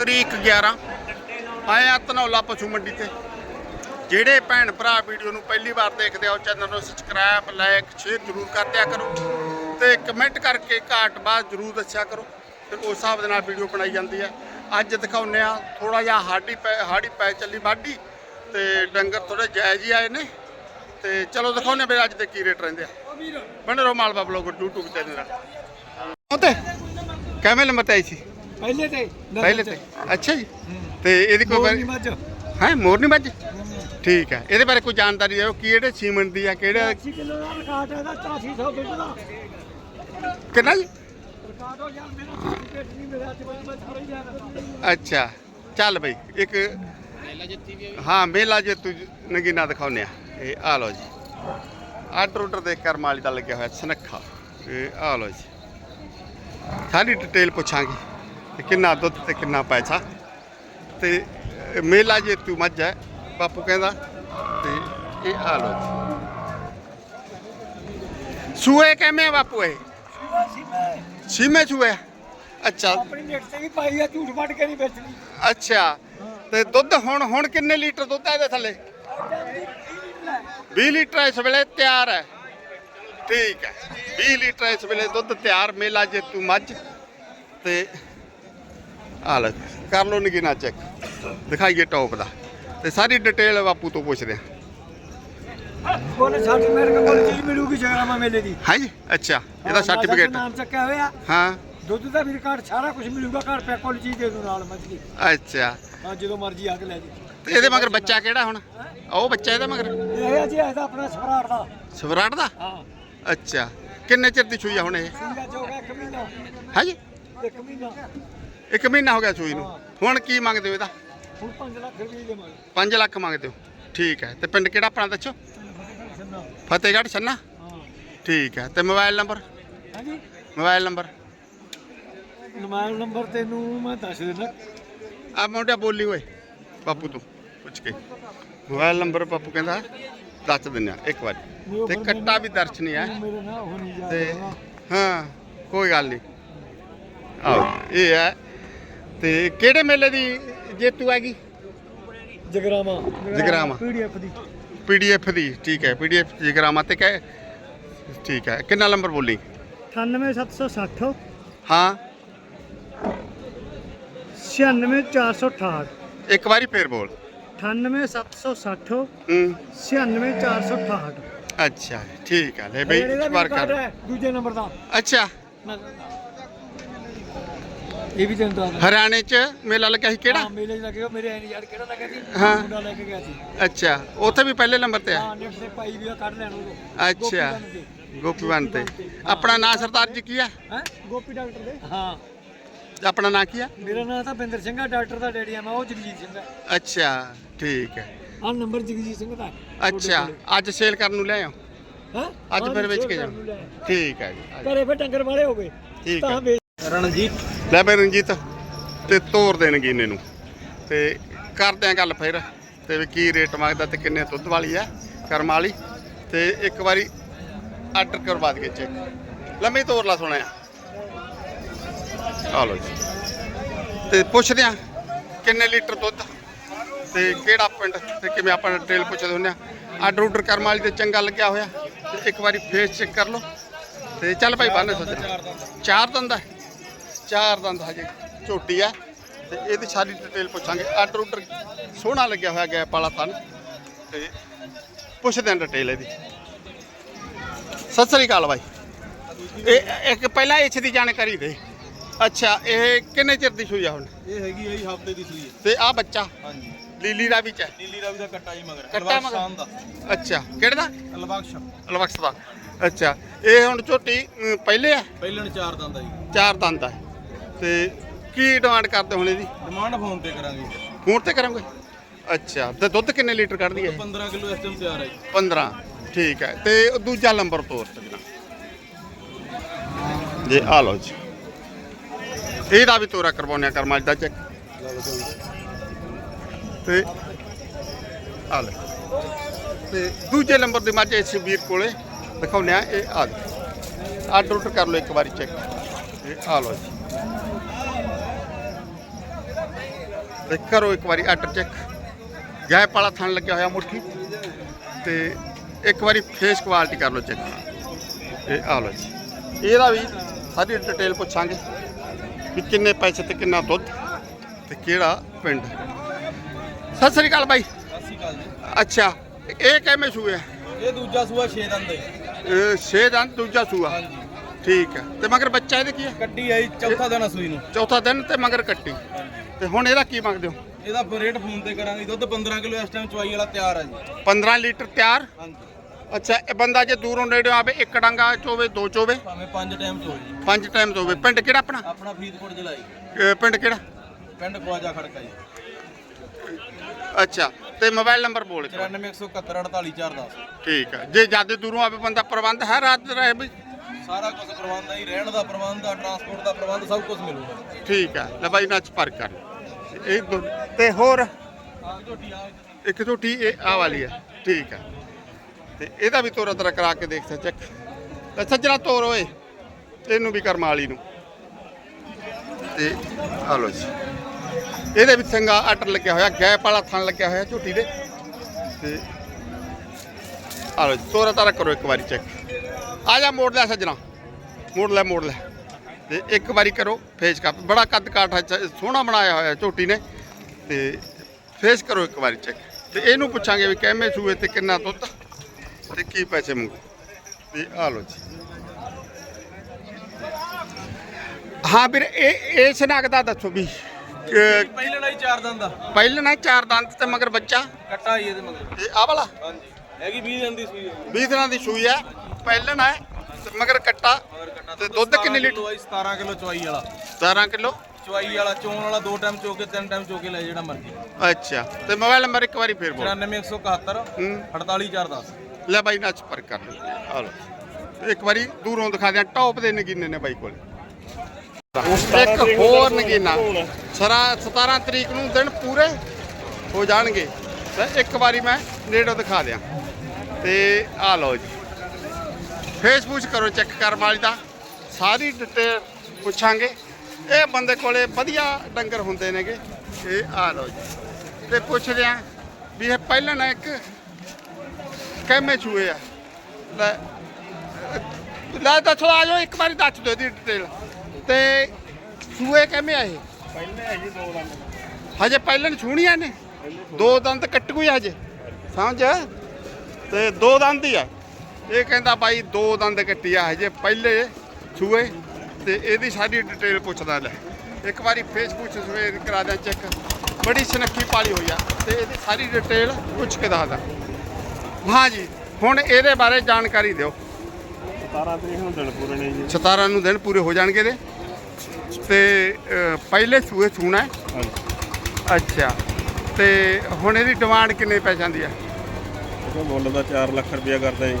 ਤਰੀਕ 11 ਆਇਆ ਧਨੌਲਾ ਪਸ਼ੂ ਮੰਡੀ ਤੇ। ਜਿਹੜੇ ਭੈਣ ਭਰਾ ਵੀਡੀਓ ਨੂੰ ਪਹਿਲੀ ਵਾਰ ਦੇਖਦੇ ਹੋ ਚੈਨਲ ਨੂੰ ਸਬਸਕ੍ਰਾਈਬ ਲਾਈਕ ਸ਼ੇਅਰ ਜ਼ਰੂਰ ਕਰ ਦਿਆ ਕਰੋ ਤੇ ਕਮੈਂਟ ਕਰਕੇ ਘਾਟ ਬਾਅਦ ਜ਼ਰੂਰ ਦੱਸਿਆ ਕਰੋ ਤੇ ਉਸ ਹਿਸਾਬ ਦੇ ਨਾਲ ਵੀਡੀਓ ਬਣਾਈ ਜਾਂਦੀ ਹੈ ਅੱਜ ਦਿਖਾਉਂਦੇ ਆ ਥੋੜਾ ਜਿਹਾ ਹਾੜੀ ਪੈ ਹਾੜੀ ਪੈ ਚੱਲੀ ਵਾਢੀ ਤੇ ਡੰਗਰ ਥੋੜੇ ਜਾਇਜ਼ ਹੀ ਆਏ ਨੇ। ਤੇ ਚਲੋ ਦਿਖਾਉਂਦੇ ਆ ਵੀ ਅੱਜ ਦੇ ਕੀ ਰੇਟ ਰਹਿੰਦੇ ਆ। ਬਣੇ ਰਹੋ ਮਾਲਵਾ ਬਲੌਗ YouTube ਚੈਨਲ ਮੇਰਾ ਉਤੇ ਕਿਵੇਂ ਨੰਬਰ ਤੇ ਆਈ ਸੀ? ਪਹਿਲੇ ਤੇ ਪਹਿਲੇ ਤੇ। ਅੱਛਾ ਜੀ। ਤੇ ਇਹਦੀ ਕੋਈ ਕੋਈ ਮੱਝ। ਹੈ ਮੋਰਨੀ ਮੱਝ? ਠੀਕ ਹੈ। ਇਹਦੇ ਬਾਰੇ ਕੋਈ ਜਾਣਕਾਰੀ ਦਿਓ ਕਿ ਇਹੜੇ ਸੀਮੈਂਟ ਦੀ ਆ ਕਿਹੜਾ 80 ਕਿਲੋ ਦਾ ਰਿਕਾਰਡ ਹੈ ਦਾ 8400 ਬਿੱਟ ਦਾ। ਕਿੰਨਾ ਜੀ? ਰਿਕਾਰਡ ਹੋ ਯਾਰ ਮੇਰਾ ਪੇਟ ਨਹੀਂ ਮੇਰਾ ਅੱਜ ਮੈਂ ਮੈਂ ਥੋੜਾ ਜਿਹਾ ਅੱਛਾ। ਚੱਲ ਬਈ ਇੱਕ ਹਾਂ ਮੇਲਾ ਜੇ ਤੂੰ ਨਗੀਨਾ ਦਿਖਾਉਨੇ ਆ। ਇਹ ਆ ਲਓ ਜੀ। ਆਰਡਰ ਆਰਡਰ ਦੇਖ ਕਰ ਮਾਲੀ ਦਾ ਲੱਗਿਆ ਹੋਇਆ ਸਨੱਖਾ। ਇਹ ਆ ਲਓ ਜੀ। ਸਾਰੀ ਡਿਟੇਲ ਪੁੱਛਾਂਗੇ। ਕਿੰਨਾ ਦੁੱਧ ਤੇ ਕਿੰਨਾ ਪੈਸਾ? ਤੇ ਮੇਲਾ ਜੇ ਤੂੰ ਮੱਝ ਹੈ ਬਾਪੂ ਕਹਿੰਦਾ ਤੇ ਇਹ ਲਓ ਜੀ ਸੂਏ ਕਿਵੇਂ ਬਾਪੂ ਇਹ? ਛੀਮੇ ਸੂਏ? ਅੱਛਾ। ਆਪਣੀ ਨੇਟ ਤੇ ਵੀ ਪਾਈ ਆ ਝੂਠ ਵੱਟ ਕੇ ਨਹੀਂ ਵੇਚਣੀ। ਅੱਛਾ। ਤੇ ਦੁੱਧ ਹੁਣ ਹੁਣ ਕਿੰਨੇ ਲੀਟਰ ਦੁੱਧ ਹੈ ਇਹਦੇ ਥੱਲੇ? 20 ਲੀਟਰ ਇਸ ਵੇਲੇ ਤਿਆਰ ਹੈ। ਠੀਕ ਹੈ। 20 ਲੀਟਰ ਇਸ ਵੇਲੇ ਦੁੱਧ ਤਿਆਰ ਮੇਲਾ ਜੇਤੂ ਮੱਝ। ਤੇ ਆ ਲੈ ਕਰ ਲਓ ਨਗੀਨਾ ਚੈੱਕ ਦਿਖਾਈਏ ਟੌਪ ਦਾ। ਤੇ ਸਾਰੀ ਡਿਟੇਲ ਬਾਪੂ ਤੋਂ ਪੁੱਛਦੇ ਆ ਸਾਡੇ ਮੇਰੇ ਕੋਲ ਚੀਜ਼ ਮਿਲੂਗੀ ਜਗਰਾਮਾ ਮੇਲੇ ਦੀ। ਹਾਂ ਜੀ? ਅੱਛਾ ਇਹਦਾ ਸਰਟੀਫਿਕੇਟ ਨਾਮ ਚੱਕਿਆ ਹੋਇਆ। ਹਾਂ। ਦੁੱਧ ਦਾ ਵੀ ਰਿਕਾਰਡ ਸਾਰਾ ਕੁਝ ਮਿਲੂਗਾ ਘਰ ਪਿਆ ਕੋਲ ਚੀਜ਼ ਦੇ ਦੂ ਨਾਲ ਮੱਝ ਦੀ। ਅੱਛਾ। ਹਾਂ ਜਦੋਂ ਮਰਜ਼ੀ ਆ ਕੇ ਲੈ ਜੀ। ਤੇ ਇਹਦੇ ਮਗਰ ਬੱਚਾ ਕਿਹੜਾ ਹੁਣ? ਉਹ ਬੱਚਾ ਇਹਦਾ ਮਗਰ? ਇਹ ਜੀ ਇਹਦਾ ਆਪਣਾ ਸਵਰਾਟ ਦਾ। ਸਵਰਾਟ ਦਾ? ਹਾਂ। ਅੱਛਾ। ਕਿੰਨੇ ਚਿਰ ਦੀ ਆ ਹੁਣ ਇਹ? ਸਿੰਘਾ ਜੋ ਗਿਆ ਇੱਕ ਮਹੀਨਾ। ਹਾਂ ਜੀ? ਇੱਕ ਮਹੀਨਾ। ਇੱਕ ਮਹੀਨਾ ਹੋ ਗਿਆ ਸੂਈ ਨੂੰ। ਹੁਣ ਕੀ ਮੰਗਦੇ ਹੋ ਇਹਦਾ? ਹੁਣ 5 ਲੱਖ ਰੁਪਏ ਦੇ ਮੰਗ 5 ਲੱਖ ਮੰਗਦੇ ਹੋ। ਠੀਕ ਹੈ। ਤੇ ਪਿੰਡ ਕਿਹੜਾ ਆਪਣਾ ਦੱਸੋ? ਫਤਿਹਗੜ੍ਹ ਛੰਨਾ। ਹਾਂ। ਠੀਕ ਹੈ। ਤੇ ਮੋਬਾਈਲ ਨੰਬਰ? ਹਾਂਜੀ। Mobile number? ਮੋਬਾਈਲ ਨੰਬਰ ਤੈਨੂੰ ਮੈਂ ਦੱਸ ਦਿੰਦਾ। ਆ ਮੁੰਡਿਆ ਬੋਲੀ ਓਏ ਬਾਪੂ ਤੋਂ। ਪੁੱਛ ਕੇ। ਮੋਬਾਈਲ ਨੰਬਰ ਬਾਪੂ ਕਹਿੰਦਾ ਦੱਸ ਦਿੰਦੇ ਆ ਇੱਕ ਵਾਰੀ। ਤੇ ਕੱਟਾ ਵੀ ਦਰਸ਼ਨੀ ਹੈ। ਤੇ ਹਾਂ ਕੋਈ ਗੱਲ ਨਹੀਂ। ਆਓ ਇਹ ਹੈ ਤੇ ਕਿਹੜੇ ਮੇਲੇ ਦੀ ਜੇਤੂ ਹੈਗੀ? ਜਗਰਾਮਾ ਜਗਰਾਵਾਂ। ਪੀਡੀਐਫ ਦੀ। ਪੀਡੀਐਫ ਦੀ ਠੀਕ ਹੈ ਪੀਡੀਐਫ ਜਗਰਾਮਾ ਤੇ ਕਹੇ ਠੀਕ ਹੈ ਕਿੰਨਾ ਨੰਬਰ ਬੋਲੀ? 98760 ਹਾਂ। 96468 ਇੱਕ ਵਾਰੀ ਫੇਰ ਬੋਲ। 98760 ਹੂੰ। 96468 ਅੱਛਾ ਠੀਕ ਹੈ ਲੈ ਬਈ ਇਹਦਾ ਇੱਕ ਵੀ ਵਾਰ ਰਿਕਾਰਡ ਕਰ ਦੂਜੇ ਨੰਬਰ ਦਾ। ਅੱਛਾ। ਇਹ ਵੀ ਤੈਨੂੰ ਦੱਸ ਹਰਿਆਣੇ ਚ ਮੇਲਾ ਲੱਗਿਆ ਸੀ ਕਿਹੜਾ? ਹਾਂ ਮੇਲੇ 'ਚ ਲੱਗੇਗਾ ਮੇਰੇ ਐਨ ਯਾਰ ਕਿਹੜਾ ਲੱਗਿਆ ਸੀ? ਹਾਂ। ਮੁੰਡਾ ਲੈ ਕੇ ਗਿਆ ਸੀ। ਅੱਛਾ ਉੱਥੇ ਵੀ ਪਹਿਲੇ ਨੰਬਰ ਤੇ ਆ? ਹਾਂ ਨੈਟ ਤੇ ਪਾਈ ਵੀ ਆ ਕੱਢ ਲੈਣ ਉਹ ਅੱਛਾ। ਗੋਪੀਵੰਤ ਤੇ। ਆਪਣਾ ਨਾਂ ਸਰਦਾਰ ਜੀ ਕੀ ਆ? ਹੈ? ਗੋਪੀ ਡਾਕਟਰ ਦੇ। ਹਾਂ। ਆਪਣਾ ਨਾਂ ਕੀ ਆ? ਮੇਰਾ ਨਾਮ ਤਾਂ ਬਿੰਦਰ ਸਿੰਘ ਆ ਡਾਕਟਰ ਦਾ ਡੈਡੀ ਆ ਮੈਂ ਉਹ ਜਗਜੀਤ ਸਿੰਘ ਆ। ਅੱਛਾ ਠੀਕ ਹੈ। ਆਹ ਨੰਬਰ ਜਗਜੀਤ ਸਿੰਘ ਦਾ। ਅੱਛਾ ਅੱਜ ਸੇਲ ਕਰਨ ਨੂੰ ਲੈ ਆਓ ਹਾਂ? ਅੱਜ ਫਿਰ ਵੇਚ ਕੇ ਜਾਓ। ਠੀਕ ਹੈ ਜੀ। ਘਰੇ ਫਿਰ ਡੰਗਰ ਵਾਲੇ ਹੋ ਗਏ। ਠੀਕ ਤਾਂ ਹੈ ਵੇਚ ਰਣਜੀਤ ਲੈ ਬਈ ਰਣਜੀਤ, ਤੇ ਤੋਰ ਦੇਣਗੇ ਇਹਨੇ ਨੂੰ। ਤੇ ਕਰਦੇ ਆ ਗੱਲ ਫਿਰ, ਤੇ ਵੀ ਕੀ ਰੇਟ ਮੰਗਦਾ ਤੇ ਕਿੰਨੇ ਦੁੱਧ ਵਾਲੀ ਆ, ਕਰਮ ਵਾਲੀ। ਤੇ ਇੱਕ ਵਾਰੀ ਆਰਡਰ ਕਰਵਾ ਦਈਏ ਚੈੱਕ ਲੰਮੀ ਤੋਰ ਲਾ ਸੁਣਿਆ ਆ ਲਓ ਜੀ। ਤੇ ਪੁੱਛਦੇ ਆ, ਕਿੰਨੇ ਲੀਟਰ ਦੁੱਧ? ਤੇ ਕਿਹੜਾ ਪਿੰਡ? ਤੇ ਕਿਵੇਂ ਆਪਾਂ ਡਿਟੇਲ ਪੁੱਛਦੇ ਹੁੰਦੇ ਆ। ਆਰਡਰ ਆਰਡਰ ਕਰਮ ਵਾਲੀ ਤੇ ਚੰਗਾ ਲੱਗਿਆ ਹੋਇਆ। ਤੇ ਇੱਕ ਵਾਰੀ ਫੇਸ ਚੈੱਕ ਕਰ ਲਓ। ਤੇ ਚੱਲ ਭਾਈ ਬਾਨੇ ਸੋਚ ਚਾਰ ਦੰਦ ਆ। ਚਾਰ ਦੰਦ ਹਜੇ ਝੋਟੀ ਆ। ਤੇ ਇਹਦੀ ਸਾਰੀ ਡਿਟੇਲ ਪੁੱਛਾਂਗੇ। ਆਰਡਰ ਆਰਡਰ ਸੋਹਣਾ ਲੱਗਿਆ ਹੋਇਆ ਗੈਪ ਵਾਲਾ ਤਨ ਤੇ ਪੁੱਛਦੇ ਆਂ ਡਿਟੇਲ ਇਹਦੀ। ਸਤਿ ਸ੍ਰੀ ਅਕਾਲ ਬਾਈ। ਇਹ ਇੱਕ ਪਹਿਲਾਂ ਇਸ ਦੀ ਜਾਣਕਾਰੀ ਦੇ। ਅੱਛਾ ਇਹ ਕਿੰਨੇ ਚਿਰ ਦੀ ਸੂਈ ਆ ਹੁਣ? ਇਹ ਹੈਗੀ ਹੈ ਹਫ਼ਤੇ ਦੀ ਸੂਈ ਤੇ ਆ ਬੱਚਾ? ਹਾਂਜੀ। ਲੀਲੀ ਦਾ ਵਿੱਚ ਹੈ? ਨੀਲੀ ਰਾਵੀ ਦਾ ਕੱਟਾ ਜੀ ਮਗਰ। ਕੱਟਾ ਅਲਬਖਸ਼ ਮਗਰ? ਦਾ। ਅੱਛਾ ਕਿਹੜੇ ਦਾ? ਅਲਬਖਸ਼ ਅਲਵਕਸ ਦਾ। ਅੱਛਾ ਇਹ ਹੁਣ ਝੋਟੀ ਪਹਿਲੇ ਆ? ਪਹਿਲਣ ਚਾਰ ਦੰਦ ਆ ਜੀ। ਚਾਰ ਦੰਦ ਆ। ਤੇ ਕੀ ਡਿਮਾਂਡ ਕਰਦੇ ਹੁਣ ਇਹਦੀ? ਡਿਮਾਂਡ ਫੋਨ ਤੇ ਕਰਾਂਗੇ। ਹੁਣ ਤੇ ਕਰਾਂਗੇ? ਅੱਛਾ ਤੇ ਦੁੱਧ ਕਿੰਨੇ ਲੀਟਰ ਕੱਢਦੀ ਹੈ ਇਹ? 15 ਕਿਲੋ ਇਸ ਟਾਈਮ ਤਿਆਰ ਹੈ ਜੀ। 15 ਠੀਕ ਹੈ। ਤੇ ਦੂਜਾ ਨੰਬਰ ਤੋਰ ਸਜਣਾ ਜੀ ਆ ਲਓ ਜੀ। ਇਹਦਾ ਵੀ ਤੋਰਾ ਕਰਵਾਉਣਿਆ ਕਰਮਾ ਦਾ ਚੈੱਕ ਤੇ ਆ ਲੈ। ਤੇ ਦੂਜੇ ਨੰਬਰ ਦੀ ਮੱਝ ਇਸ ਵੀਰ ਕੋਲੇ ਦਿਖਾਉਂਦੇ ਆ ਇਹ ਆ ਆਰਡਰ ਕਰ ਲਓ ਇੱਕ ਵਾਰੀ ਚੈੱਕ ਇਹ ਆ ਲਓ ਜੀ। ਤੇ ਕਰੋ ਇੱਕ ਵਾਰੀ ਆਟਰ ਚੈੱਕ। ਗੈਪ ਵਾਲਾ ਥਣ ਲੱਗਿਆ ਹੋਇਆ ਮੁੱਠੀ ਤੇ ਇੱਕ ਵਾਰੀ ਫੇਸ ਕੁਆਲਿਟੀ ਕਰ ਲਓ ਚੈੱਕ। ਇਹ ਆ ਲਓ ਜੀ। ਇਹਦਾ ਵੀ ਸਾਰੀ ਡਿਟੇਲ ਪੁੱਛਾਂਗੇ ਵੀ ਕਿੰਨੇ ਪੈਸੇ ਤੇ ਕਿੰਨਾ ਦੁੱਧ ਤੇ ਕਿਹੜਾ ਪਿੰਡ। ਸਤਿ ਸ੍ਰੀ ਅਕਾਲ ਬਾਈ। ਸਤਿ ਸ਼੍ਰੀ ਅਕਾਲ ਜੀ। ਅੱਛਾ ਇਹ ਕਿਵੇਂ ਸੂਏ ਆ? ਇਹ ਦੂਜਾ ਸੂਆ 6 ਦੰਦ ਹੈ। ਇਹ ਛੇ ਦੰਦ ਦੂਜਾ ਸੂਆ। ਹਾਂਜੀ। ਠੀਕ ਹੈ। ਤੇ ਮਗਰ ਬੱਚਾ ਇਹਦੇ ਕੀ ਹੈ? ਕੱਟੀ ਆਈ ਚੌਥਾ ਦਿਨ ਸੂਈ ਨੂੰ। ਚੌਥਾ ਦਿਨ ਤੇ ਮਗਰ ਕੱਟੀ। ਤੇ ਹੁਣ ਇਹਦਾ ਕੀ ਮੰਗਦੇ ਹੋ? ਇਹਦਾ ਰੇਟ ਫੋਨ ਤੇ ਕਰਾਂਗੇ। ਦੁੱਧ 15 ਕਿਲੋ ਇਸ ਟਾਈਮ ਚਵਾਈ ਵਾਲਾ ਤਿਆਰ ਆ ਜੀ। 15 ਲੀਟਰ ਤਿਆਰ? ਹਾਂਜੀ। ਅੱਛਾ ਇਹ ਬੰਦਾ ਜੇ ਦੂਰੋਂ ਨੇੜੇ ਆਵੇ ਇੱਕ ਡੰਗਾ ਚੋਵੇ ਦੋ ਚੋਵੇ? ਭਾਵੇਂ ਪੰਜ ਟਾਈਮ ਚੋ ਜੀ। ਪੰਜ ਟਾਈਮ ਚੋਵੇ। ਪਿੰਡ ਕਿਹੜਾ ਆਪਣਾ? ਆਪਣਾ ਫਰੀਦਕੋਟ ਜ਼ਿਲ੍ਹਾ ਜੀ। ਇਹ ਪਿੰਡ ਕਿਹੜਾ? ਪਿੰਡ ਖਵਾਜਾ ਖੜਕਾ ਜੀ। ਅੱਛਾ ਤੇ ਮੋਬਾਈਲ ਨੰਬਰ ਬੋਲ 94171 ਠੀਕ ਹੈ ਜੇ ਜ਼ਿਆਦਾ ਦੂਰੋਂ ਆਵੇ ਬੰਦਾ ਪ੍ਰਬੰਧ ਹੈ ਰਾਤ ਰਹੇ ਵੀ? ਸਾਰਾ ਕੁਝ ਪ੍ਰਬੰਧ ਹੈ ਜੀ। ਰਹਿਣ ਦਾ ਪ੍ਰਬੰਧ ਆ ਟਰਾਂਸਪੋਰਟ ਦਾ ਪ੍ਰਬੰਧ ਸਭ ਕੁਝ ਮਿਲੂਗਾ। ਠੀਕ ਹੈ ਲੈ ਬਾਈ ਨਾਲ ਪਰ ਕਰ ਇਹ ਦੋ ਤੇ ਹੋਰ? ਇੱਕ ਝੋਟੀ, ਇਹ ਆ ਵਾਲੀ ਹੈ ਠੀਕ ਹੈ ਤੇ ਇਹਦਾ ਵੀ ਤੋਰਾ ਤਰਾ ਕਰਾ ਕੇ ਦੇਖ ਚੈੱਕ ਤੇ ਸੱਜਣਾ ਤੋਰ ਓਏ। ਇਹਨੂੰ ਵੀ ਕਰਮ ਵਾਲੀ ਨੂੰ। ਤੇ ਆ ਲੋ ਜੀ। ਇਹਦੇ ਵਿੱਚ ਸੰਗਾ ਅਟਰ ਲੱਗਿਆ ਹੋਇਆ, ਗੈਪ ਵਾਲਾ ਥਣ ਲੱਗਿਆ ਹੋਇਆ ਝੋਟੀ ਦੇ। ਤੇ ਆ ਲੋ ਜੀ, ਤੋਰਾ ਤਰਾ ਕਰੋ ਇੱਕ ਵਾਰੀ ਚੈੱਕ। ਆ ਜਾ ਮੋੜ ਲੈ ਸੱਜਣਾ। ਮੋੜ ਲੈ ਮੋੜ ਲੈ। ਤੇ ਇੱਕ ਵਾਰੀ ਕਰੋ ਫੇਸ ਕੱਪ ਬੜਾ ਕੱਦ ਕਾਠ ਸੋਹਣਾ ਬਣਾਇਆ ਹੋਇਆ ਝੋਟੀ ਨੇ। ਤੇ ਫੇਸ ਕਰੋ ਇੱਕ ਵਾਰੀ ਚੈੱਕ ਤੇ ਇਹਨੂੰ ਪੁੱਛਾਂਗੇ ਵੀ ਕਿਵੇਂ ਸੂਏ ਤੇ ਕਿੰਨਾ ਦੁੱਧ ਤੇ ਕੀ ਪੈਸੇ ਮੰਗੂ। ਤੇ ਆ ਲੋ ਜੀ। ਹਾਂ ਵੀਰ ਇਹ ਇਸ ਨਗ ਦਾ ਦੱਸੋ ਵੀ। ਪਹਿਲੇ ਨਾਲ ਹੀ ਚਾਰ ਦੰਦ ਆ। ਪਹਿਲਾਂ ਨਾ ਚਾਰ ਦੰਦ ਤੇ ਮਗਰ ਬੱਚਾ। ਕੱਟਾ ਆਈ ਇਹਦੇ ਮਗਰ। ਇਹ ਆ ਵਾਲਾ? ਹਾਂਜੀ। ਹੈਗੀ 20 ਦਿਨ ਦੀ ਸੂਈ ਹੈ 20 ਦਿਨਾਂ ਦੀ ਸੂਈ ਹੈ ਪਹਿਲਾਂ ਨਾ ਤੇ ਮਗਰ ਕੱਟਾ ਤੇ ਦੁੱਧ ਕਿੰਨੇ ਲੀਟਰ? 17 ਕਿਲੋ ਚਵਾਈ ਵਾਲਾ। 17 ਕਿਲੋ? ਚਵਾਈ ਵਾਲਾ ਚੋਣ ਵਾਲਾ ਦੋ ਟਾਈਮ ਚੋ ਕੇ ਤਿੰਨ ਟਾਈਮ ਚੋ ਕੇ ਲੈ ਜਿਹੜਾ ਮਰਜ਼ੀ। ਅੱਛਾ ਤੇ ਮੋਬਾਈਲ ਨੰਬਰ ਇੱਕ ਵਾਰੀ ਫੇਰ ਬੋਲ। 94171 ਹੂੰ। 48410 ਲੈ ਬਾਈ ਨਾਲ ਸੰਪਰਕ ਕਰ। ਲਓ ਆ ਲਓ ਇੱਕ ਵਾਰੀ ਦੂਰੋਂ ਦਿਖਾ ਦਿਆਂ ਟੌਪ ਦੇ ਨਗੀਨੇ ਨੇ ਬਾਈ ਕੋਲ। ਇੱਕ ਹੋਰ ਨਗੀਨਾ। ਸਰਾ 17 ਤਰੀਕ ਨੂੰ ਦਿਨ ਪੂਰੇ ਹੋ ਜਾਣਗੇ। ਤੇ ਇੱਕ ਵਾਰੀ ਮੈਂ ਨੇੜੋਂ ਦਿਖਾ ਦਿਆਂ। ਤੇ ਆ ਲਓ ਜੀ। ਫੇਸਬੁੱਕ ਕਰੋ ਚੈੱਕ ਕਰਮ ਵਾਲੀ ਦਾ। ਸਾਰੀ ਡਿਟੇਲ ਪੁੱਛਾਂਗੇ। ਇਹ ਬੰਦੇ ਕੋਲੇ ਵਧੀਆ ਡੰਗਰ ਹੁੰਦੇ ਨੇਗੇ। ਇਹ ਆ ਲਓ ਜੀ। ਤੇ ਪੁੱਛਦੇ ਆ ਵੀ ਇਹ ਪਹਿਲਾਂ ਨਾ ਇੱਕ ਕਿਵੇਂ ਚੂਏ ਆ। ਲੈ ਲੈ ਦੱਸੋ ਆ ਜਾਓ ਇੱਕ ਵਾਰੀ ਦੱਸ ਦਿਓ ਇਹਦੀ ਡਿਟੇਲ ਤੇ ਸੂਏ ਕਿਵੇਂ ਆ ਇਹ? ਪਹਿਲੇ ਹੈ ਜੀ ਦੋ ਦੰਦ ਹਜੇ ਪਹਿਲਾਂ ਛੂਣੀਆਂ ਨੇ ਦੋ ਦੰਦ ਕੱਟੂ ਹੀ ਹਜੇ। ਸਮਝ? ਤੇ ਦੋ ਦੰਦ ਹੀ ਆ। ਇਹ ਕਹਿੰਦਾ ਬਾਈ ਦੋ ਦੰਦ ਕੱਟੀ ਆ ਹਜੇ ਪਹਿਲੇ ਸੂਏ ਤੇ ਇਹਦੀ ਸਾਰੀ ਡਿਟੇਲ ਪੁੱਛਦਾ ਲੈ। ਇੱਕ ਵਾਰੀ ਫੇਸਬੁੱਕ ਸਵੇਰ ਕਰਾ ਦਿਆਂ ਚੈੱਕ ਬੜੀ ਸੁਨੱਖੀ ਪਾਲੀ ਹੋਈ ਆ ਤੇ ਇਹਦੀ ਸਾਰੀ ਡਿਟੇਲ ਪੁੱਛ ਕੇ ਦੱਸਦਾ ਹਾਂ ਜੀ ਹੁਣ ਇਹਦੇ ਬਾਰੇ ਜਾਣਕਾਰੀ ਦਿਓ। 17 ਤਰੀਕ ਨੂੰ ਦਿਨ ਪੂਰੇ ਨੇ ਜੀ। 17 ਨੂੰ ਦਿਨ ਪੂਰੇ ਹੋ ਜਾਣਗੇ ਦੇ ਤੇ ਪਹਿਲੇ ਸੂਏ ਸੂਣਾ ਹੈ। ਅੱਛਾ ਤੇ ਹੁਣ ਇਹਦੀ ਡਿਮਾਂਡ ਕਿੰਨੇ ਪੈਸਿਆਂ ਦੀ ਆ? ਮੁੱਲ ਦਾ 4 ਲੱਖ ਰੁਪਇਆ ਕਰਦਾ ਜੀ।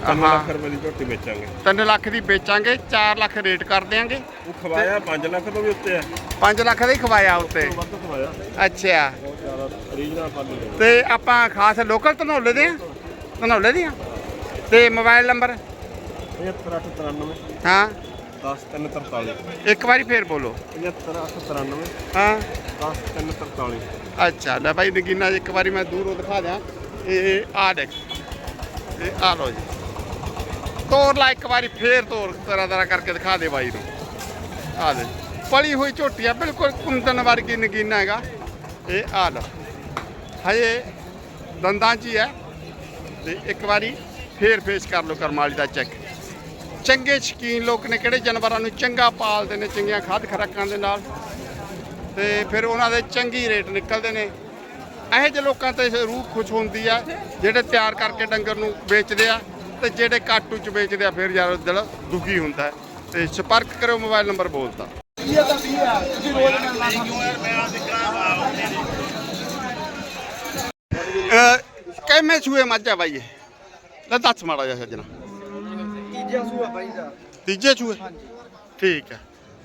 3 ਹਾਂ। ਲੱਖ ਰੁਪਏ ਦੀ ਝੋਟੀ ਵੇਚਾਂਗੇ। 3 ਲੱਖ ਦੀ ਵੇਚਾਂਗੇ 4 ਲੱਖ ਰੇਟ ਕਰ ਦਿਆਂਗੇ ਉਹ ਖਵਾਇਆ 5 ਲੱਖ ਤੋਂ ਵੀ ਉੱਤੇ ਆ। 5 ਲੱਖ ਦਾ ਹੀ ਖਵਾਇਆ ਉੱਤੇ। ਵੱਧ ਖਵਾਇਆ। ਅੱਛਾ। ਬਹੁਤ ਜ਼ਿਆਦਾ ਰੀਜਨਲ ਪਾਲੀ ਹੈ ਤੇ ਆਪਾਂ ਖਾਸ ਲੋਕਲ ਧਨੌਲੇ ਦੇ ਆ? ਧਨੌਲੇ ਦੀਆਂ ਤੇ ਮੋਬਾਈਲ ਨੰਬਰ 75893 ਹਾਂ। 10343 ਇੱਕ ਵਾਰੀ ਫੇਰ ਬੋਲੋ। 75893 ਹਾਂ। 10343 ਅੱਛਾ ਲੈ ਭਾਈ ਨਗੀਨਾ ਜੀ ਇੱਕ ਵਾਰੀ ਮੈਂ ਦੂਰੋਂ ਦਿਖਾ ਦਿਆਂ। ਇਹ ਆ ਦੇਖ। ਇਹ ਆ ਲੋ ਜੀ। ਤੋਰ ਲਾ ਇੱਕ ਵਾਰੀ, ਫੇਰ ਤੋਰ, ਤਰ੍ਹਾਂ ਤਰ੍ਹਾਂ ਕਰਕੇ ਦਿਖਾ ਦੇ ਬਾਈ ਨੂੰ। ਆ ਦੇ। ਪਲੀ ਹੋਈ ਝੋਟੀ ਆ, ਬਿਲਕੁਲ ਕੁੰਦਨ ਵਰਗੀ ਨਗੀਨਾ ਹੈਗਾ। ਇਹ ਆ ਲਓ। ਹਜੇ ਦੰਦਾਂ 'ਚ ਹੀ ਹੈ। ਤੇ ਇੱਕ ਵਾਰੀ ਫੇਰ ਫੇਸ ਕਰ ਲਓ ਕਰਮਾਲੀ ਦਾ ਚੈੱਕ। ਚੰਗੇ ਸ਼ਕੀਨ ਲੋਕ ਨੇ, ਕਿਹੜੇ ਜਾਨਵਰਾਂ ਨੂੰ ਚੰਗਾ ਪਾਲਦੇ ਨੇ, ਚੰਗੀਆਂ ਖਾਦ ਖਰਾਕਾਂ ਦੇ ਨਾਲ। ਤੇ ਫਿਰ ਉਹਨਾਂ ਦੇ ਚੰਗੀ ਰੇਟ ਨਿਕਲਦੇ ਨੇ। ਇਹੋ ਜਿਹੇ ਲੋਕਾਂ ਤੇ ਰੂਹ ਖੁਸ਼ ਹੁੰਦੀ ਆ, ਜਿਹੜੇ ਤਿਆਰ ਕਰਕੇ ਡੰਗਰ ਨੂੰ ਵੇਚਦੇ ਆ। ਤੇ ਜਿਹੜੇ ਕਾਟੂ ਚ ਵੇਚਦੇ ਆ ਫਿਰ ਯਾਰ ਦਿਲ ਦੁਖੀ ਹੁੰਦਾ। ਤੇ ਸੰਪਰਕ ਕਰੋ ਮੋਬਾਈਲ ਨੰਬਰ ਬੋਲਤਾ ਕਿਵੇਂ ਛੂਏ ਮੱਝਾ ਬਾਈ ਇਹ? ਲੈ ਦੱਸ ਮਾੜਾ ਜਿਹਾ ਸੱਜਣਾ ਤੀਜਾ ਸੂਆ ਬਾਈ ਦਾ। ਤੀਜੇ ਛੂਏ ਠੀਕ ਹੈ।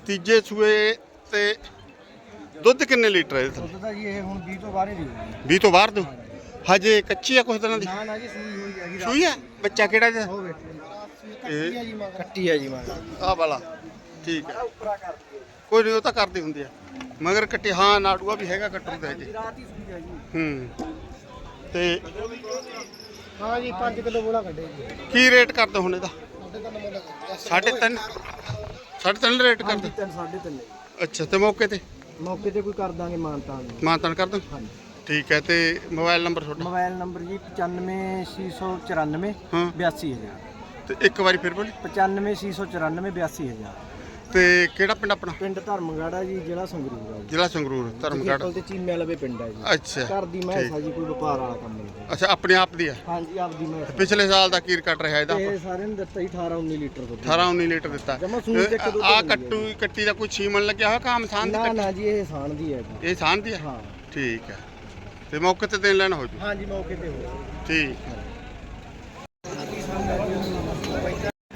ਤੀਜੇ ਛੂਏ ਤੇ ਦੁੱਧ ਕਿੰਨੇ ਲੀਟਰ ਹੈ ਇਹਦੇ? ਦੁੱਧ ਜੀ ਇਹ ਹੁਣ 20 ਤੋਂ ਬਾਹਰ ਹੀ ਦੀ 20 ਤੋਂ ਬਾਹਰ ਦੋ? ਹਜੇ ਕੱਚੀ ਆ ਕੁਛ ਦਿਨਾਂ ਦੀ? ਨਾ ਨਾ ਜੀ ਸੂਈ ਹੋਈ ਹੈਗੀ ਸੂਈ ਹੈ? ਬੱਚਾ ਕਿਹੜਾ ਜੀ ਇਹ ਕੱਟੀ ਹੈ ਜੀ ਮਾਂ ਆਹ ਵਾਲਾ। ਠੀਕ ਹੈ। ਕੋਈ ਨਹੀਂ ਉਹ ਤਾਂ ਕਰਦੀ ਹੁੰਦੀ ਆ। ਮਗਰ ਕੱਟੀ ਹਾਂ ਨਾੜੂਆ ਵੀ ਹੈਗਾ ਕੱਟੂ ਦਾ ਜੀ। ਹੀ। ਆ ਤੇ ਹਾਂ ਜੀ 5 ਕਿਲੋ ਬੋਲਾ ਕੱਢੇ ਜੀ। ਕੀ ਰੇਟ ਕਰਦੇ ਹੁਣ ਇਹਦਾ? ਸਾਢੇ ਤਿੰਨ ਸਾਢੇ ਤਿੰਨ? ਰੇਟ ਕਰਦੇ। ਤਿੰਨ ਸਾਢੇ ਤਿੰਨ। ਅੱਛਾ ਤੇ ਮੌਕੇ ਤੇ? ਮੌਕੇ ਤੇ ਕੋਈ ਕਰ ਦਾਂਗੇ ਮਾਨਤਾਨ। ਮਾਨਤਨ ਕਰ ਦੋ ਹਾਂਜੀ। ਠੀਕ ਹੈ ਤੇ ਮੋਬਾਈਲ ਨੰਬਰ ਤੁਹਾਡਾ? ਮੋਬਾਈਲ ਨੰਬਰ ਜੀ 95694 ਹਾਂ। 82000 ਤੇ ਇੱਕ ਵਾਰੀ ਫਿਰ ਬੋਲੀ। 95694 82000 ਤੇ ਕਿਹੜਾ ਪਿੰਡ ਆਪਣਾ? ਪਿੰਡ ਧਰਮਗੜਾ ਜੀ ਜ਼ਿਲ੍ਹਾ ਸੰਗਰੂਰ ਆ ਜੀ। ਜ਼ਿਲ੍ਹਾ ਸੰਗਰੂਰ ਧਰਮਗੜ੍ਹ। ਕੋਲ ਤੇ ਚੀਮੇ ਲਵੇ ਪਿੰਡ ਆ ਜੀ। ਅੱਛਾ ਘਰ ਦੀ ਮੈਂ ਠੀਕ। ਸਾ ਜੀ ਕੋਈ ਵਪਾਰ ਵਾਲਾ ਕੰਮ ਨਹੀਂ ਅੱਛਾ ਆਪਣੇ ਆਪ ਦੀ ਆ? ਹਾਂਜੀ ਆਪਦੀ ਮੈਂ ਪਿਛਲੇ ਸਾਲ ਦਾ ਕੀਰ ਕੱਟ ਰਿਹਾ ਇਹਦਾ ਇਹ ਸਾਰਿਆਂ ਨੂੰ ਦਿੱਤਾ ਜੀ 18 19 ਲੀਟਰ ਦੁੱਧ। 18 19 ਲੀਟਰ ਦਿੱਤਾ। ਜਮਾਂ ਸੂਈ ਆ ਕੱਟੂ ਕੱਟੀ ਦਾ ਕੋਈ ਛੀਮਣ ਲੱਗਿਆ ਹੋਇਆ ਕਾਮ ਸਾਨ ਦੀ ਨਾ ਕੱਟੀ? ਨਾ ਜੀ ਇਹ ਸਾਨ ਦੀ ਹੈ ਜੀ। ਇਹ ਸਾਨ ਦੀ ਆ? ਹਾਂ। ਠੀਕ ਹੈ। ਤੇ ਮੌਕੇ ਤੇ ਦੇਣ ਲੈਣਾ ਹੋ ਜੂ। ਹਾਂਜੀ ਮੌਕੇ ਤੇ ਹੋ ਠੀਕ।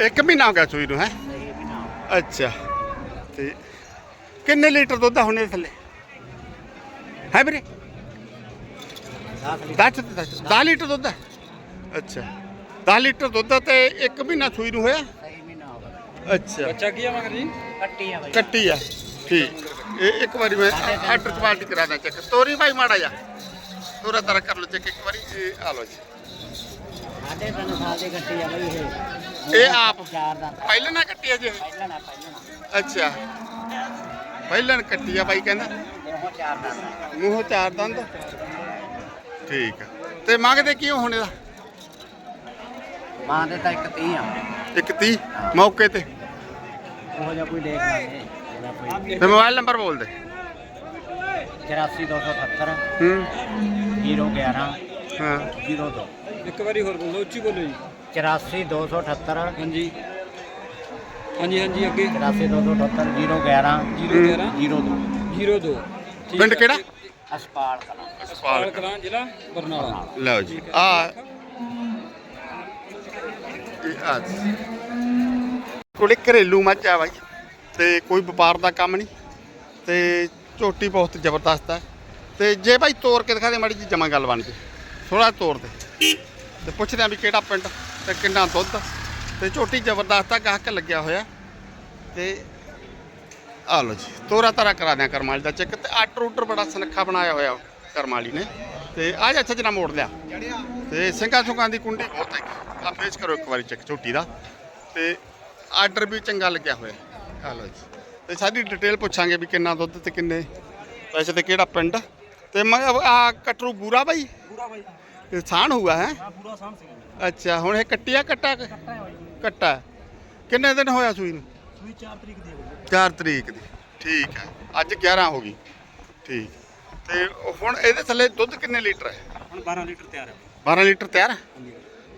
ਇੱਕ ਮਹੀਨਾ ਹੋ ਗਿਆ ਸੂਈ ਨੂੰ ਹੈ? ਅੱਛਾ। ਤੇ ਕਿੰਨੇ ਲੀਟਰ ਦੁੱਧ ਆ ਹੁਣ ਇਹਦੇ ਥੱਲੇ? ਹੈ ਵੀਰੇ? 10 10 10 ਲੀਟਰ ਦੁੱਧ ਹੈ ਅੱਛਾ। 10 ਲੀਟਰ ਦੁੱਧ ਆ ਤੇ ਇੱਕ ਮਹੀਨਾ ਸੂਈ ਨੂੰ ਹੋਇਆ? ਅੱਛਾ। ਬੱਚਾ ਕੀ ਆ ਮਗਰ ਜੀ? ਕੱਟੀ ਆ ਠੀਕ। ਇਹ ਇੱਕ ਵਾਰੀ ਮੈਂ ਆਰਡਰ ਕੁਆਲਿਟੀ ਕਰਾ ਦਾਂ ਚੈੱਕ। ਤੋਰੀ ਭਾਈ ਮਾੜਾ ਜਾ ਤੋਰਾ ਤਰਾ ਕਰ ਲਓ ਚੈੱਕ ਇੱਕ ਵਾਰੀ ਇਹ ਆ ਲਓ ਜੀ। ਸਾਢੇ ਤਿੰਨ ਸਾਲ ਦੀ ਆ ਬਈ ਇਹ। ਇਹ ਆਪ? ਚਾਰ ਦਾ। ਪਹਿਲਾਂ ਨਾ ਕੱਟੀ ਆ ਜੀ ਇਹ? ਪਹਿਲਾਂ ਨਾ ਪਹਿਲਾਂ ਨਾ। ਅੱਛਾ। ਪਹਿਲਾਂ ਕੱਟੀ ਆ ਬਾਈ ਕਹਿੰਦਾ? ਉਹ ਚਾਰ ਦਾ ਮੂੰਹੋਂ ਚਾਰ ਦੰਦ? ਠੀਕ ਆ। ਤੇ ਮੰਗਦੇ ਕਿਉਂ ਹੁਣ ਇਹਦਾ? ਮਾਂ ਦੇ ਤਾਂ ਇੱਕ 30 ਆ। ਇੱਕ 30 ਮੌਕੇ ਤੇ। ਉਹ ਜਿਹਾ ਕੋਈ ਦੇਖ ਲਾਂਗੇ ਜਿਹੜਾ ਕੋਈ ਤੇ ਮੋਬਾਈਲ ਨੰਬਰ ਬੋਲ ਦੇ। 84278 ਹੂੰ। 011 ਹਾਂ। 02 ਇੱਕ ਵਾਰੀ ਹੋਰ ਬੋਲੋ ਉੱਚੀ ਬੋਲੋ ਜੀ। 84278 ਹਾਂਜੀ। ਹਾਂਜੀ ਹਾਂਜੀ ਅੱਗੇ। 84278 011 011 02 02 ਠੀਕ ਪਿੰਡ ਆ। ਕਿਹੜਾ? ਅਸਪਾਲ ਕਲਾਂ। ਪਾਲ ਕਲਾਂ ਜ਼ਿਲ੍ਹਾ ਬਰਨਾਲਾ। ਲਓ ਜੀ। ਆ ਇਹ ਆ। ਕੋਲੇ ਘਰੇਲੂ ਮੱਝ ਆ ਬਾਈ। ਤੇ ਕੋਈ ਵਪਾਰ ਦਾ ਕੰਮ ਨਹੀਂ। ਤੇ ਚੋਟੀ ਬਹੁਤ ਜ਼ਬਰਦਸਤ ਹੈ। ਤੇ ਜੇ ਭਾਈ ਤੋਰ ਕੇ ਦਿਖਾ ਦੇ, ਮਾੜੀ ਜੀ ਜਮਾ ਗੱਲ ਬਣ ਜੇ ਥੋੜਾ ਤੋਰ ਦੇ। ਤੇ ਪੁੱਛਦੇ ਆ ਵੀ ਕਿਹੜਾ ਪਿੰਡ ਤੇ ਕਿੰਨਾ ਦੁੱਧ। ਤੇ ਚੋਟੀ ਜ਼ਬਰਦਸਤ ਆ, ਗਾਹਕ ਲੱਗਿਆ ਹੋਇਆ। ਤੇ ਆ ਲਓ ਜੀ, ਤੋਰਾ ਤਾਰਾ ਕਰਾ ਦਿਆਂ ਕਰਮਾਲੀ ਦਾ ਚੈੱਕ। ਤੇ ਆਟਰ ਉਟਰ ਬੜਾ ਸੁਨੱਖਾ ਬਣਾਇਆ ਹੋਇਆ ਕਰਮਾਲੀ ਨੇ। ਤੇ ਆ ਜਾ ਛੱਜਣਾ ਮੋੜ ਲਿਆ। ਤੇ ਸਿੰਘਾਂ ਸੁੰਗਾਂ ਦੀ ਕੁੰਡੀ ਬਹੁਤ ਹੈ ਆ ਪੇਸ਼ ਕਰੋ ਇੱਕ ਵਾਰੀ ਚੈੱਕ ਝੋਟੀ ਦਾ। ਤੇ ਆਰਡਰ ਵੀ ਚੰਗਾ ਲੱਗਿਆ ਹੋਇਆ। ਆ ਲਓ ਜੀ। ਤੇ ਸਾਰੀ ਡਿਟੇਲ ਪੁੱਛਾਂਗੇ ਵੀ ਕਿੰਨਾ ਦੁੱਧ ਤੇ ਕਿੰਨੇ ਪੈਸੇ ਤੇ ਕਿਹੜਾ ਪਿੰਡ। ਤੇ ਮੈਂ ਆ ਕਟਰੂ ਬੂਰਾ ਬਾਈ? ਪੂਰਾ ਬਾਈ। ਇਹ ਸਾਨ ਹੁਆ ਹੈ? ਸੀ ਅੱਛਾ ਹੁਣ ਇਹ ਕੱਟਿਆ ਕੱਟਾ? ਕੱਟਾ। ਕਿੰਨੇ ਦਿਨ ਹੋਇਆ ਸੂਈ ਨੂੰ? ਸੂਈ 4 ਤਰੀਕ ਦੀ ਹੈ 4 ਤਰੀਕ ਦੀ। ਠੀਕ ਹੈ। ਅੱਜ 11 ਹੋ ਗਈ। ਠੀਕ। ਤੇ ਹੁਣ ਇਹਦੇ ਥੱਲੇ ਦੁੱਧ ਕਿੰਨੇ ਲੀਟਰ ਹੈ? ਹੁਣ 12 ਲੀਟਰ ਤਿਆਰ ਹੈ। 12 ਲੀਟਰ ਤਿਆਰ ਹੈ?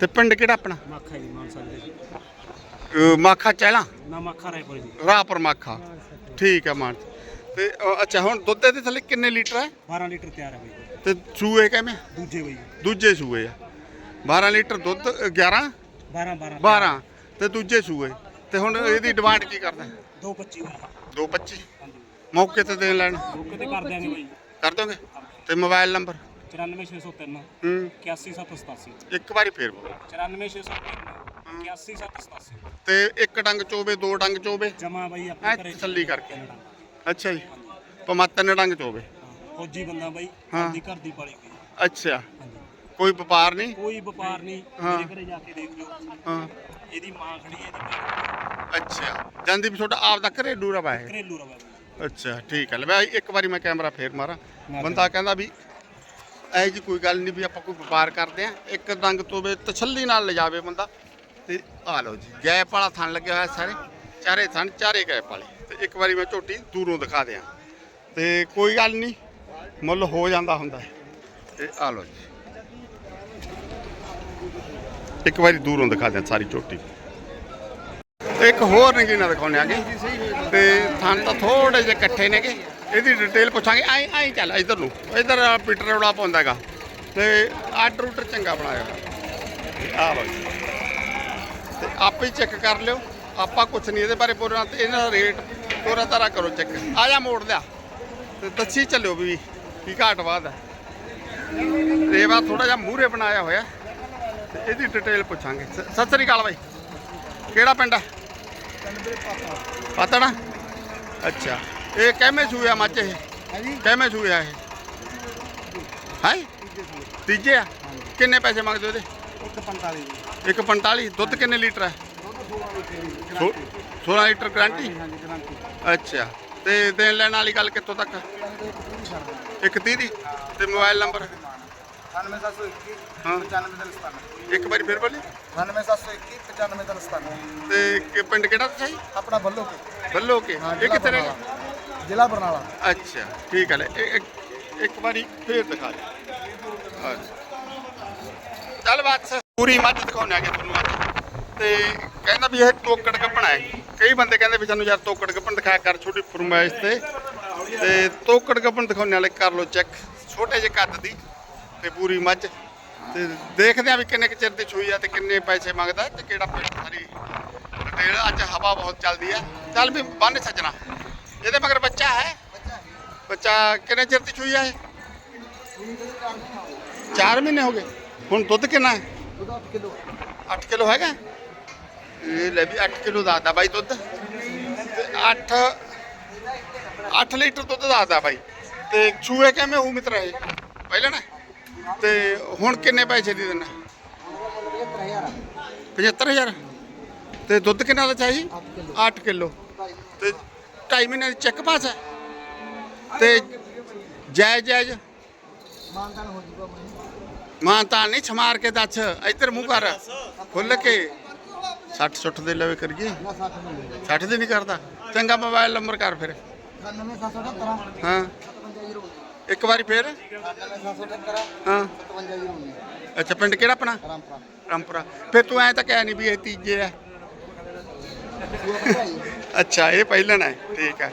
ਤੇ ਪਿੰਡ ਕਿਹੜਾ ਆਪਣਾ? ਮਾਖਾ ਜੀ ਮਾਨਸਾ ਦੇ। ਅਹ ਮਾਖਾ ਚਹਿਲਾ? ਨਾ ਮਾਖਾ ਰਾਏ ਕੋਲ ਜੀ। ਰਾਹਪੁਰ ਮਾਖਾ। ਠੀਕ ਹੈ ਮਾਨ। ਤੇ ਅੱਛਾ ਹੁਣ ਦੁੱਧ ਇਹਦੇ ਥੱਲੇ ਕਿੰਨੇ ਲੀਟਰ ਹੈ? 12 ਲੀਟਰ ਤਿਆਰ ਹੈ ਬਾਈ। ਤੇ ਸੂਏ ਕਿਵੇਂ? ਦੂਜੇ ਬਾਈ। ਦੂਜੇ ਸੂਏ ਆ। 12 ਲੀਟਰ ਦੁੱਧ ਅਹ 11 12 12 12 ਤੇ ਦੂਜੇ ਸੂਏ। ਤੇ ਹੁਣ ਇਹਦੀ ਡਿਮਾਂਡ ਕੀ ਕਰਦਾ 225 ਬਾਈ। 225 ਮੌਕੇ ਤੇ ਦੇਣ ਲੈਣ? ਮੌਕੇ ਤੇ ਕਰ ਦਿਆਂਗੇ ਬਾਈ। ਕਰ ਦੋਗੇ? ਤੇ ਮੋਬਾਈਲ ਨੰਬਰ? 94603 ਹੂੰ। 81787 ਇੱਕ ਵਾਰੀ ਫੇਰ ਬੋਲੋ। 94603 81787 ਤੇ ਇੱਕ ਡੰਗ ਚੋਵੇ ਦੋ ਡੰਗ ਚੋਵੇ? ਜਮਾ ਬਾਈ ਐ ਆਪਣੇ ਘਰੇ ਤਸੱਲੀ ਕਰਕੇ। ਅੱਛਾ ਜੀ। ਪਮਾ ਤਿੰਨ ਡੰਗ ਚੋਵੇ। ਫੌਜੀ ਬੰਦਾ ਬਾਈ ਹਾਂ। ਆਪਦੀ ਘਰ ਦੀ ਪਾਲੀ ਹੋਈ ਅੱਛਾ। ਹਾਂਜੀ। ਕੋਈ ਵਪਾਰ ਨਹੀਂ? ਕੋਈ ਵਪਾਰ ਨਹੀਂ। ਹਾਂ। ਮੇਰੇ ਘਰੇ ਜਾ ਕੇ ਦੇਖ ਲਿਓ। ਹਾਂ। ਇਹਦੀ ਮਾਂ ਖੜੀ ਹੈ ਇਹਦੀ ਭੈਣ ਖੜੀ ਅੱਛਾ। ਜਾਂਦੀ ਵੀ ਤੁਹਾਡਾ ਆਪ ਦਾ ਘਰੇ ਡੂਰਾ ਹੈ। ਘਰੇਲੂ ਰਵਾ ਬਾਈ। ਅੱਛਾ ਠੀਕ ਹੈ ਲੈ ਮੈਂ ਇੱਕ ਵਾਰੀ ਮੈਂ ਕੈਮਰਾ ਫੇਰ ਮਾਰਾਂ। ਮਾਰ ਬੰਦਾ ਕਹਿੰਦਾ ਵੀ ਐ ਜੀ ਕੋਈ ਗੱਲ ਨਹੀਂ ਵੀ ਆਪਾਂ ਕੋਈ ਵਪਾਰ ਕਰਦੇ ਆ ਇੱਕ ਡੰਗ ਤੋਂ ਵੀ ਤਸੱਲੀ ਨਾਲ ਲਿਜਾਵੇ ਬੰਦਾ। ਤੇ ਆ ਲਓ ਜੀ, ਗੈਪ ਵਾਲਾ ਥਣ ਲੱਗਿਆ ਹੋਇਆ ਸਾਰੇ, ਚਾਰੇ ਥਣ, ਚਾਰੇ ਗੈਪ ਵਾਲੇ। ਤੇ ਇੱਕ ਵਾਰੀ ਮੈਂ ਝੋਟੀ ਦੂਰੋਂ ਦਿਖਾ ਦਿਆਂ। ਤੇ ਕੋਈ ਗੱਲ ਨਹੀਂ, ਮੁੱਲ ਹੋ ਜਾਂਦਾ ਹੁੰਦਾ ਹੈ। ਤੇ ਆ ਲਓ ਜੀ। ਇੱਕ ਵਾਰੀ ਦੂਰੋਂ ਦਿਖਾ ਦਿਆਂ ਸਾਰੀ ਝੋਟੀ। ਇੱਕ ਹੋਰ ਨਗੀਨਾ ਦਿਖਾਉਣੇ ਆਗੇ ਤੇ ਥਣ ਤਾਂ ਥੋੜੇ ਜਿਹੇ ਇਕੱਠੇ ਨੇਗੇ। ਇਹਦੀ ਡਿਟੇਲ ਪੁੱਛਾਂਗੇ। ਆਈ ਆਈ ਚੱਲ, ਇੱਧਰ ਨੂੰ। ਇੱਧਰ ਪੀਟਰ ਰੋੜਾ ਪਾਉਂਦਾਗਾ ਤੇ ਆਰਡਰ ਉਟਰ ਚੰਗਾ ਬਣਾਇਆ ਆ ਲਓ ਜੀ। ਆਪੇ ਚੈੱਕ ਕਰ ਲਿਓ। ਆਪਾਂ ਕੁਛ ਨਹੀਂ ਇਹਦੇ ਬਾਰੇ ਬੋਲਣਾ ਤੇ ਇਹਨਾਂ ਦਾ ਰੇਟ ਤੋਰਾ ਤਾਰਾ ਕਰੋ ਚੈੱਕ ਆ ਜਾ ਮੋੜ ਲਿਆ। ਤੇ ਦੱਸੀ ਚੱਲਿਓ ਵੀ ਕੀ ਘਾਟ ਬਾਦ ਹੈ ਰੇਵਾ ਥੋੜਾ ਜਿਹਾ ਮੂਹਰੇ ਬਣਾਇਆ ਹੋਇਆ। ਤੇ ਇਹਦੀ ਡਿਟੇਲ ਪੁੱਛਾਂਗੇ। ਸਤਿ ਸ੍ਰੀ ਅਕਾਲ ਬਾਈ। ਕਿਹੜਾ ਪਿੰਡ ਹੈ ਪਤਣਾ ਅੱਛਾ। ਇਹ ਕਿਵੇਂ ਸੂਆ ਮੱਝ ਇਹ? ਕਿਵੇਂ ਸੂਏ ਆ ਇਹ? ਹੈ? ਤੀਜੇ ਆ? ਕਿੰਨੇ ਪੈਸੇ ਮੰਗਦੇ ਉਹਦੇ? 145 ਇੱਕ 45 ਦੁੱਧ ਕਿੰਨੇ ਲੀਟਰ ਹੈ? ਸੋ- 16 ਲੀਟਰ ਗਰੰਟੀ? ਅੱਛਾ ਤੇ ਦੇਣ ਲੈਣ ਵਾਲੀ ਗੱਲ ਕਿੱਥੋਂ ਤੱਕ? ਇੱਕ 30 ਦੀ ਤੇ ਮੋਬਾਈਲ ਨੰਬਰ? 9721 ਹਾਂ। 95 ਇੱਕ ਵਾਰੀ ਫਿਰ ਬੋਲੀ 9721 95 ਤੇ ਕਿ ਪਿੰਡ ਕਿਹੜਾ ਤੁਸੀਂ? ਆਪਣਾ ਬੱਲੋ ਕੇ। ਬੱਲੋ ਕੇ। ਇਹ ਕਿੱਥੇ ਰਹਿ ਗਿਆ ਜ਼ਿਲ੍ਹਾ ਬਰਨਾਲਾ। ਅੱਛਾ ਠੀਕ ਹੈ ਇੱਕ- ਵਾਰੀ ਫੇਰ ਦਿਖਾ ਦੇ। ਚੱਲ ਬਾਤ ਪੂਰੀ ਮੱਝ ਦਿਖਾਉਣੇ ਆ ਕਿ ਤੁਹਾਨੂੰ ਅੱਜ। ਤੇ ਕਹਿੰਦਾ ਵੀ ਇਹ ਤੋਕੜ ਕੱਪਣਾ ਹੈ। ਕਈ ਬੰਦੇ ਕਹਿੰਦੇ ਵੀ ਸਾਨੂੰ ਯਾਰ ਤੋਕੜ ਕੱਪਣ ਦਿਖਾਇਆ ਕਰ ਛੋਟੀ ਫਰਮਾਇਸ਼ ਤੇ। ਤੇ ਤੋਕੜ ਕੱਪਣ ਦਿਖਾਉਣੇ ਵਾਲੇ ਕਰ ਲੋ ਚੈੱਕ। ਛੋਟੇ ਜਿਹੇ ਕੱਦ ਦੀ ਤੇ ਪੂਰੀ ਮੱਝ। ਤੇ ਦੇਖਦੇ ਆ ਵੀ ਕਿੰਨੇ ਕੁ ਚਿਰ ਦੀ ਛੂਈ ਆ ਤੇ ਕਿੰਨੇ ਪੈਸੇ ਮੰਗਦਾ ਤੇ ਕਿਹੜਾ ਪਿੰਡ ਸਾਰੀ ਡਿਟੇਲ। ਅੱਜ ਹਵਾ ਬਹੁਤ ਚੱਲਦੀ ਆ। ਚੱਲ ਵੀ ਬੰਨ ਸੱਜਣਾ। ਇਹਦੇ ਮਗਰ ਬੱਚਾ ਹੈ। ਬੱਚਾ ਕਿੰਨੇ ਚਿਰ ਦੀ ਛੂਈ ਆ ਇਹ? 4 ਮਹੀਨੇ ਹੋ ਗਏ। ਹੁਣ ਦੁੱਧ ਕਿੰਨਾ ਹੈ? 8 ਕਿਲੋ। ਹੈਗਾ? ਇਹ ਲੈ ਵੀ 8 ਕਿਲੋ ਦੱਸਦਾ ਬਾਈ ਦੁੱਧ। 8 8 ਲੀਟਰ ਦੁੱਧ ਦੱਸਦਾ ਬਾਈ। ਤੇ ਛੂਏ ਕਿਵੇਂ ਹੋ ਮਿੱਤਰ ਇਹ? ਪਹਿਲਾਂ ਨਾ ਤੇ ਹੁਣ ਕਿੰਨੇ ਪੈਸੇ ਦੀ ਦਿੰਦਾ? 75000 ਤੇ ਦੁੱਧ ਕਿੰਨਾ ਦਾ ਚਾਹੀ? 8 ਕਿਲੋ। ਤੇ 2.5 ਮਹੀਨੇ ਦੀ ਚੈੱਕ ਪਾਸ ਹੈ? ਤੇ ਜਾਇਜ਼ ਜਾਇਜ਼ ਮਾਂ ਮਾਨਤਾ ਨਹੀਂ ਛਮਾਰ ਕੇ ਦੱਸ, ਇੱਧਰ ਮੂੰਹ ਕਰ। ਖੁੱਲ ਕੇ। 60 ਸੁੱਟ ਦੇ ਲਵੇ ਕਰੀਏ। 60 ਦੇ ਨਹੀਂ ਕਰਦਾ। ਚੰਗਾ ਮੋਬਾਈਲ ਨੰਬਰ ਕਰ ਫਿਰ। 9777 ਹਾਂ। ਇੱਕ ਵਾਰੀ ਫਿਰ। 9777 ਹਾਂ। 57 ਅੱਛਾ, ਪਿੰਡ ਕਿਹੜਾ ਆਪਣਾ? ਰਾਮਪੁਰਾ। ਰਾਮਪੁਰਾ ਫਿਰ ਤੂੰ ਐ ਤਾਂ ਕਹਿ ਨਹੀਂ ਵੀ ਇਹ ਤੀਜੇ ਆ। ਅੱਛਾ, ਇਹ ਪਹਿਲਣ ਹੈ। ਠੀਕ ਹੈ।